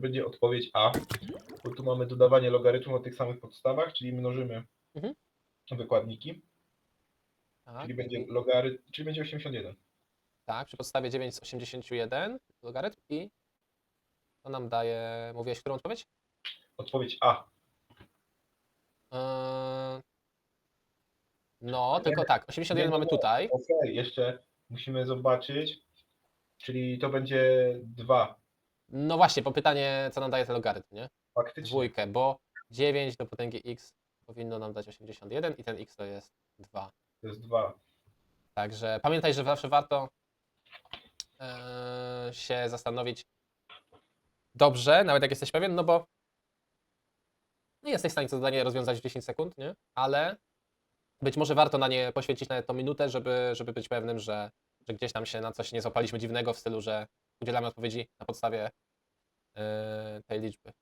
będzie odpowiedź A, bo tu mamy dodawanie logarytmu o tych samych podstawach, czyli mnożymy Mhm. wykładniki, Tak, czyli będzie logarytm, czyli będzie 81. tak, przy podstawie 9 z 81 logarytm i to nam daje, mówiłeś którą odpowiedź? Odpowiedź A. Eee, No, tylko tak, 81 mamy tutaj. Okej, jeszcze musimy zobaczyć, czyli to będzie 2. No właśnie, bo pytanie, co nam daje ten logarytm, nie? Faktycznie. Dwójkę, bo 9 do potęgi x powinno nam dać 81 i ten x to jest 2. To jest 2. Także pamiętaj, że zawsze warto eee, się zastanowić dobrze, nawet jak jesteś pewien, no bo no jesteś w stanie to zadanie rozwiązać w 10 sekund, nie? Ale być może warto na nie poświęcić nawet tą minutę, żeby, żeby być pewnym, że, że gdzieś tam się na coś nie złapaliśmy dziwnego w stylu, że udzielamy odpowiedzi na podstawie eee, tej liczby.